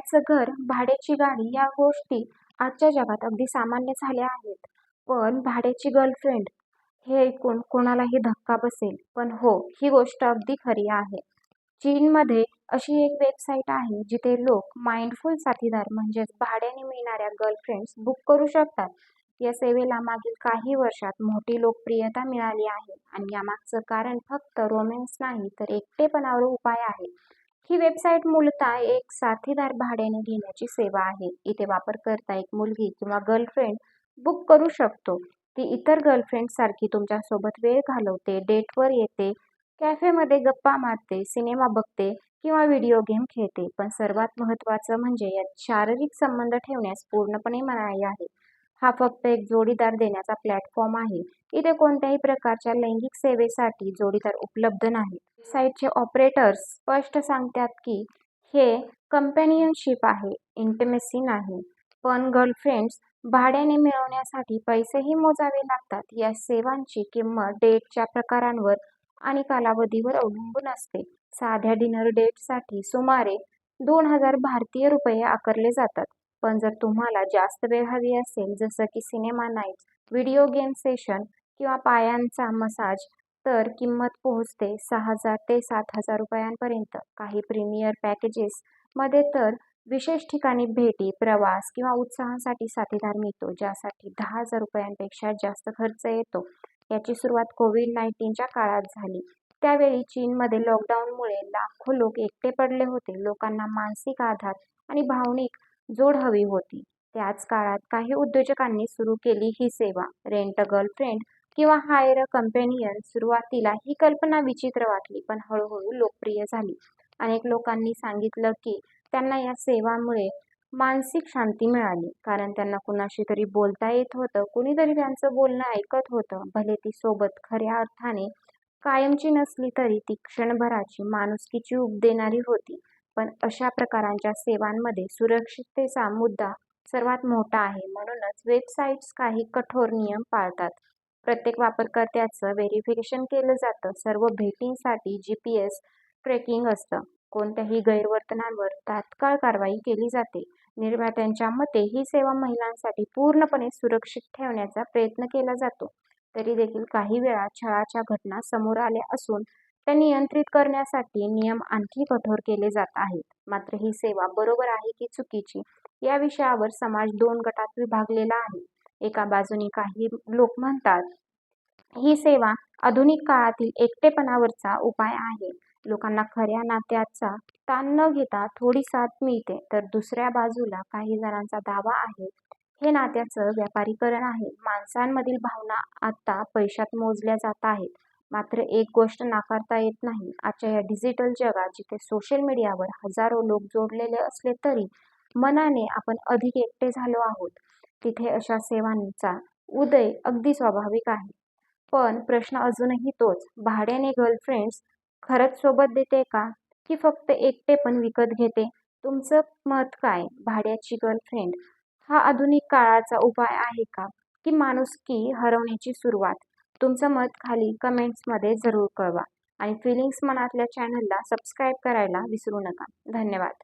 भाड्याचं घर भाड्याची गाडी या गोष्टी आजच्या जगात अगदी सामान्य झाल्या आहेत. पण भाड्याची गर्लफ्रेंड हे ऐकून कोणालाही धक्का बसेल. पण हो ही गोष्ट अगदी खरी आहे. चीनमध्ये अशी एक वेबसाईट आहे जिथे लोक माइंडफुल साथीदार म्हणजेच भाड्याने मिळणाऱ्या गर्लफ्रेंड्स बुक करू शकतात. या सेवेला मागील काही वर्षात मोठी लोकप्रियता मिळाली आहे. आणि यामागचं कारण फक्त रोमॅन्स नाही तर एकटेपणावर उपाय आहे. ही वेबसाईट मूलतः एक साथीदार भाड्याने घेण्याची सेवा आहे. इथे वापरकर्ता एक मुलगी किंवा गर्लफ्रेंड बुक करू शकतो. ती इतर गर्लफ्रेंड सारखी तुमच्यासोबत वेळ घालवते डेटवर येते कॅफेमध्ये गप्पा मारते सिनेमा बघते किंवा व्हिडिओ गेम खेळते. पण सर्वात महत्त्वाचं म्हणजे यात शारीरिक संबंध ठेवण्यास पूर्णपणे मनाई आहे. हा फक्त एक जोडीदार देण्याचा प्लॅटफॉर्म आहे. इथे कोणत्याही प्रकारच्या लैंगिक सेवेसाठी जोडीदार उपलब्ध नाही साईटचे ऑपरेटर्स स्पष्ट सांगतात की हे कंपॅनियनशिप आहे इंटिमेसी नाही. पण गर्लफ्रेंड्स भाड्याने मिळवण्यासाठी पैसेही मोजावे लागतात. या सेवांची किंमत डेटच्या प्रकारांवर आणि कालावधीवर अवलंबून असते. साध्या डिनर डेटसाठी सुमारे दोन हजार भारतीय रुपये आकारले जातात. पण जर तुम्हाला जास्त वेळ हवी असेल जसं की cinema night video game session किंवा पायांचा मसाज तर किंमत पोहोचते सहा हजार ते सात हजार रुपयांपर्यंत. काही प्रीमियर पॅकेजेसमध्ये तर विशेष ठिकाणी भेटी प्रवास किंवा उत्साहासाठी साथीदार मिळतो ज्यासाठी दहा हजार रुपयांपेक्षा जास्त खर्च येतो. याची सुरुवात कोविड नाईन्टीनच्या काळात झाली. त्यावेळी चीनमध्ये लॉकडाऊनमुळे लाखो लोक एकटे पडले होते. लोकांना मानसिक आधार आणि भावनिक जोड हवी होती. त्याच काळात काही उद्योजकांनी सुरू केली ही सेवा. रेंट गर्लफ्रेंड किंवा हायर कंपेनियन सुरुवातीला ही कल्पना विचित्र वाटली पण हळूहळू लोकप्रिय झाली. अनेक लोकांनी सांगितलं की त्यांना या सेवामुळे मानसिक शांती मिळाली कारण त्यांना कुणाशी तरी बोलता येत होतं कुणीतरी त्यांचं बोलणं ऐकत होतं. भले ती सोबत खऱ्या अर्थाने कायमची नसली तरी ती क्षणभराची माणुसकीची उब देणारी होती. पण अशा प्रकारांच्या सेवांमध्ये सुरक्षिततेचा मुद्दा सर्वात मोठा आहे. म्हणूनच वेबसाईट्स काही कठोर नियम पाळतात. प्रत्येक वापरकर्त्याचं व्हेरिफिकेशन केलं जातं. सर्व भेटींसाठी जी पी एस ट्रेकिंग असतं. कोणत्याही गैरवर्तनांवर तात्काळ कारवाई केली जाते. निर्मात्यांच्या मते ही सेवा महिलांसाठी पूर्णपणे सुरक्षित ठेवण्याचा प्रयत्न केला जातो. तरी देखील काही वेळा छळाच्या घटना समोर आल्या असून त्या नियंत्रित करण्यासाठी नियम आणखी कठोर केले जात आहेत. मात्र ही सेवा बरोबर आहे की चुकीची या विषयावर समाज दोन गटात विभागलेला आहे. एका बाजूने काही लोक म्हणतात ही सेवा आधुनिक काळातील एकटेपणावरचा उपाय आहे. लोकांना खऱ्या नात्याचा ताण न घेता थोडी साथ मिळते. तर दुसऱ्या बाजूला काही जणांचा दावा आहे हे नात्याचं व्यापारीकरण आहे. माणसांमधील भावना आता पैशात मोजल्या जात आहेत. मात्र एक गोष्ट नाकारता येत नाही. आजच्या या डिजिटल जगात जिथे सोशल मीडियावर हजारो लोक जोडलेले असले तरी मनाने आपण अधिक एकटे झालो आहोत. तिथे अशा सेवांचा उदय अगदी स्वाभाविक आहे. पण प्रश्न अजूनही तोच भाड्याने गर्लफ्रेंड्स खरंच सोबत देते का? की फक्त एकटे पण विकत घेते? तुमचं मत काय? भाड्याची गर्लफ्रेंड हा आधुनिक काळाचा उपाय आहे का? की माणुसकी हरवण्याची सुरुवात? तुमचं मत खाली कमेंट्समध्ये जरूर कळवा. आणि फिलिंग्स मनातल्या चॅनलला सबस्क्राईब करायला विसरू नका. धन्यवाद.